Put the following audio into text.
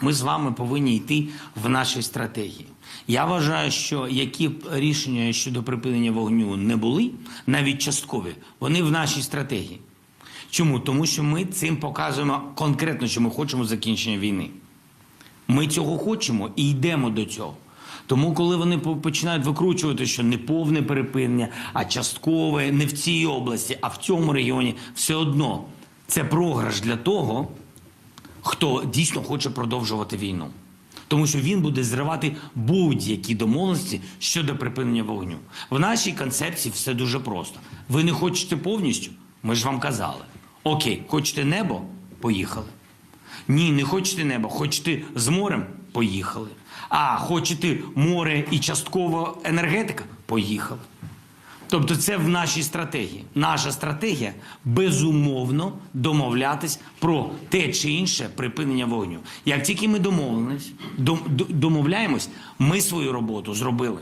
Ми з вами повинні йти в нашій стратегії. Я вважаю, що які б рішення щодо припинення вогню не були, навіть часткові, вони в нашій стратегії. Чому? Тому що ми цим показуємо конкретно, що ми хочемо закінчення війни. Ми цього хочемо і йдемо до цього. Тому, коли вони починають викручувати, що не повне перепинення, а часткове, не в цій області, а в цьому регіоні, все одно це програш для того, хто дійсно хоче продовжувати війну. Тому що він буде зривати будь-які домовленості щодо припинення вогню. В нашій концепції все дуже просто. Ви не хочете повністю? Ми ж вам казали. Окей, хочете небо? Поїхали. Ні, не хочете неба, хочете з морем? Поїхали. А хочете море і частково енергетика? Поїхали. Тобто це в нашій стратегії. Наша стратегія безумовно домовлятись про те чи інше припинення вогню. Як тільки ми домовились, дом- домовляємось, ми свою роботу зробили.